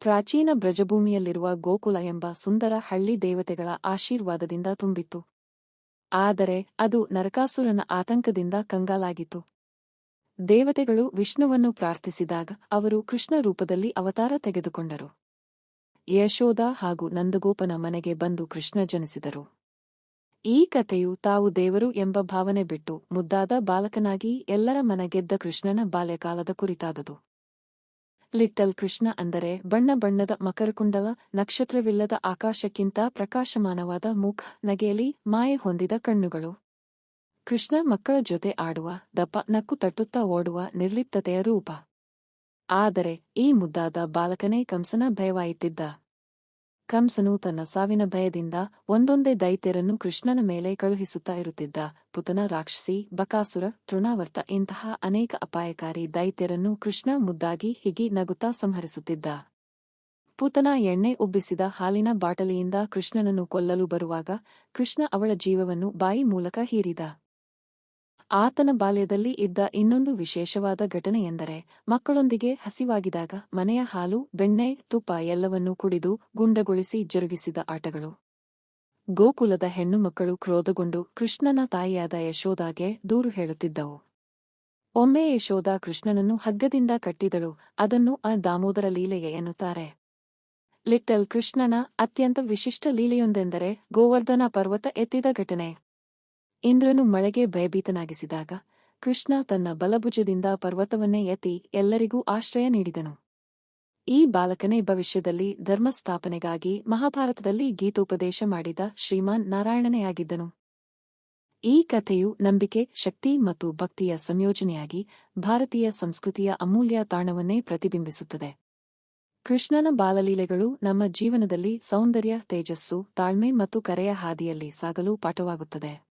ಪ್ರಾಚೀನ ಬ್ರಜಭೂಮಿಯಲ್ಲಿರುವ ಗೋಕುಲ ಎಂಬ ಸುಂದರ ಹಳ್ಳಿ ದೇವತೆಗಳ ಆಶೀರ್ವಾದದಿಂದ ತುಂಬಿತ್ತು. ಆದರೆ ಅದು ನರಕಾಸುರನ ಆತಂಕದಿಂದ ಕಂಗಾಲಾಗಿತ್ತು. ದೇವತೆಗಳು ವಿಷ್ಣುವನ್ನು ಪ್ರಾರ್ಥಿಸಿದಾಗ ಅವರು ಕೃಷ್ಣ ರೂಪದಲ್ಲಿ ಅವತಾರ ತೆಗೆದುಕೊಂಡರು. ಯಶೋಧ ಹಾಗೂ ನಂದಗೋಪನ ಮನೆಗೆ ಬಂದು ಕೃಷ್ಣ ಜನಿಸಿದರು. ಈ ಕಥೆಯು ತಾವು ದೇವರು ಎಂಬ ಭಾವನೆ ಬಿಟ್ಟು ಮುದ್ದಾದ ಬಾಲಕನಾಗಿ ಎಲ್ಲರ ಮನಗೆದ್ದ ಕೃಷ್ಣನ ಬಾಲ್ಯಕಾಲದ ಕುರಿತಾದುದು. ಲಿಟ್ಟಲ್ ಕೃಷ್ಣ ಅಂದರೆ ಬಣ್ಣ ಬಣ್ಣದ ಮಕರಕುಂಡಲ, ನಕ್ಷತ್ರವಿಲ್ಲದ ಆಕಾಶಕ್ಕಿಂತ ಪ್ರಕಾಶಮಾನವಾದ ಮುಖ ನಗೆಯಲ್ಲಿ ಮಾಯೆ ಹೊಂದಿದ ಕಣ್ಣುಗಳು. ಕೃಷ್ಣ ಮಕ್ಕಳ ಜೊತೆ ಆಡುವ, ದಪ್ಪ, ನಕ್ಕು ತಟ್ಟುತ್ತಾ ಓಡುವ ನಿರ್ಲಿಪ್ತತೆಯ ರೂಪ. ಆದರೆ ಈ ಮುದ್ದಾದ ಬಾಲಕನೇ ಕಂಸನ ಭಯವಾಯಿತಿದ್ದ ಕಂಸನು ತನ್ನ ಸಾವಿನ ಭಯದಿಂದ ಒಂದೊಂದೇ ದೈತ್ಯರನ್ನು ಕೃಷ್ಣನ ಮೇಲೆ ಕಳುಹಿಸುತ್ತಾ ಇರುತ್ತಿದ್ದ ಪುತನ ರಾಕ್ಷಸಿ ಬಕಾಸುರ ತೃಣಾವರ್ತ ಇಂತಹ ಅನೇಕ ಅಪಾಯಕಾರಿ ದೈತ್ಯರನ್ನು ಕೃಷ್ಣ ಮುದ್ದಾಗಿ ಹಿಗಿ ನಗುತ್ತಾ ಸಂಹರಿಸುತ್ತಿದ್ದ. ಪುತನ ಎಣ್ಣೆ ಉಬ್ಬಿಸಿದ ಹಾಲಿನ ಬಾಟಲಿಯಿಂದ ಕೃಷ್ಣನನ್ನು ಕೊಲ್ಲಲು ಬರುವಾಗ ಕೃಷ್ಣ ಅವಳ ಜೀವವನ್ನು ಬಾಯಿ ಮೂಲಕ ಹೀರಿದ. ಆತನ ಬಾಲ್ಯದಲ್ಲಿ ಇದ್ದ ಇನ್ನೊಂದು ವಿಶೇಷವಾದ ಘಟನೆಯೆಂದರೆ, ಮಕ್ಕಳೊಂದಿಗೆ ಹಸಿವಾಗಿದಾಗ ಮನೆಯ ಹಾಲು, ಬೆಣ್ಣೆ, ತುಪ್ಪ ಎಲ್ಲವನ್ನೂ ಕುಡಿದು ಗುಂಡಗೊಳಿಸಿ ಜರುಗಿಸಿದ ಆಟಗಳು. ಗೋಕುಲದ ಹೆಣ್ಣುಮಕ್ಕಳು ಕ್ರೋಧಗೊಂಡು ಕೃಷ್ಣನ ತಾಯಿಯಾದ ಯಶೋದಾಗೆ ದೂರು ಹೇಳುತ್ತಿದ್ದವು. ಒಮ್ಮೆ ಯಶೋಧ ಕೃಷ್ಣನನ್ನು ಹಗ್ಗದಿಂದ ಕಟ್ಟಿದಳು, ಅದನ್ನು ಆ ದಾಮೋದರ ಲೀಲೆಗೆ ಎನ್ನುತ್ತಾರೆ. ಲಿಟ್ಟಲ್ ಕೃಷ್ಣನ ಅತ್ಯಂತ ವಿಶಿಷ್ಟ ಲೀಲೆಯೊಂದೆಂದರೆ ಗೋವರ್ಧನ ಪರ್ವತ ಎತ್ತಿದ ಘಟನೆ. ಇಂದ್ರನು ಮಳೆಗೆ ಭಯಭೀತನಾಗಿಸಿದಾಗ ಕೃಷ್ಣ ತನ್ನ ಬಲಭುಜದಿಂದ ಪರ್ವತವನ್ನೇ ಎತ್ತಿ ಎಲ್ಲರಿಗೂ ಆಶ್ರಯ ನೀಡಿದನು. ಈ ಬಾಲಕನೇ ಭವಿಷ್ಯದಲ್ಲಿ ಧರ್ಮಸ್ಥಾಪನೆಗಾಗಿ ಮಹಾಭಾರತದಲ್ಲಿ ಗೀತೋಪದೇಶ ಮಾಡಿದ ಶ್ರೀಮಾನ್ ನಾರಾಯಣನೆಯಾಗಿದ್ದನು ಈ ಕಥೆಯು ನಂಬಿಕೆ, ಶಕ್ತಿ ಮತ್ತು ಭಕ್ತಿಯ ಸಂಯೋಜನೆಯಾಗಿ ಭಾರತೀಯ ಸಂಸ್ಕೃತಿಯ ಅಮೂಲ್ಯ ತಾಣವನ್ನೇ ಪ್ರತಿಬಿಂಬಿಸುತ್ತದೆ. ಕೃಷ್ಣನ ಬಾಲಲೀಲೆಗಳು ನಮ್ಮ ಜೀವನದಲ್ಲಿ ಸೌಂದರ್ಯ, ತೇಜಸ್ಸು, ತಾಳ್ಮೆ ಮತ್ತು ಕರೆಯ ಹಾದಿಯಲ್ಲಿ ಸಾಗಲು ಪಾಠವಾಗುತ್ತದೆ.